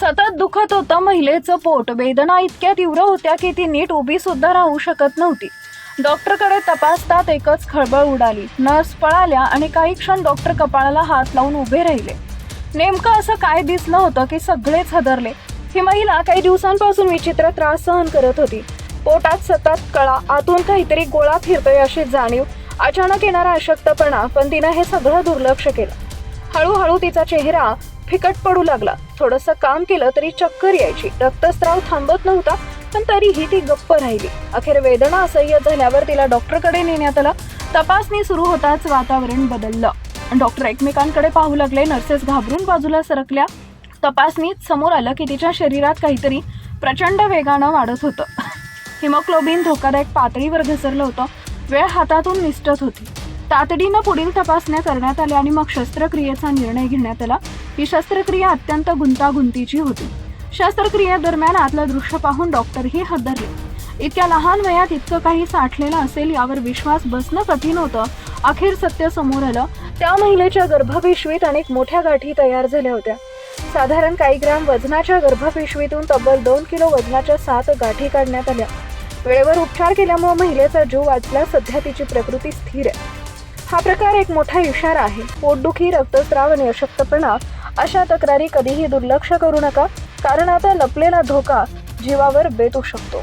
सतत दुखत होतं महिलेचं पोट. वेदना इतक्या तीव्र होत्या की ती नीट उभी सुद्धा राहू शकत नव्हती. डॉक्टरकडे तपासतात एकच खळबळ उडाली. नर्स पळाल्या आणि काही क्षण डॉक्टर कपाळाला हात लावून उभे राहिले. नेमकं असं काय दिसलं होतं की सगळेच हदरले? ही महिला काही दिवसांपासून विचित्र त्रास सहन करत होती. पोटात सतत कळा आतून काहीतरी गोळा फिरतोय अशी जाणीव अचानक येणारा अशक्तपणा पण तिनं हे सगळं दुर्लक्ष केलं. हळूहळू तिचा चेहरा फिकट पडू लागला. थोडंसं काम केलं तरी चक्कर यायची. रक्तस्राव थांबत नव्हता पण तरीही ती गप्प राहिली. अखेर वेदना असह्य झाल्यावर तिला डॉक्टरकडे नेण्यात आलं. तपासणी सुरू होताच वातावरण बदललं. डॉक्टर एकमेकांकडे पाहू लागले. नर्सेस घाबरून बाजूला सरकल्या. तपासणीत समोर आलं की तिच्या शरीरात काहीतरी प्रचंड वेगानं वाढत होतं. हिमोग्लोबिन धोकादायक पातळीवर घसरलं होतं. वेळ हातातून निसटत होती. तातडीनं पुढील तपासण्या करण्यात आल्या आणि मग शस्त्रक्रियेचा निर्णय घेण्यात आला. ही शस्त्रक्रिया अत्यंत गुंतागुंतीची होती. शस्त्रक्रियेदरम्यान आतलं दृश्य पाहून डॉक्टरही हादरले. इतक्या लहान वयात इतकं काही साठलेलं असेल यावर विश्वास बसणं कठीण होतं अखेर सत्य समोर आलं. त्या महिलेच्या गर्भपिशवीत अनेक मोठ्या गाठी तयार झाल्या होत्या. साधारण काही ग्रॅम वजनाच्या गर्भपिशवीतून तब्बल दोन किलो वजनाच्या सात गाठी काढण्यात आल्या. वेळेवर उपचार केल्यामुळे महिलेचा जीव वाचला सध्या तिची प्रकृती स्थिर आहे. हा प्रकार एक मोठा इशारा आहे. पोटदुखी रक्तस्राव आणि अशक्तपणा अशा तक्रारी कधीही दुर्लक्ष करू नका कारण आता लपलेला धोका जीवावर बेतू शकतो.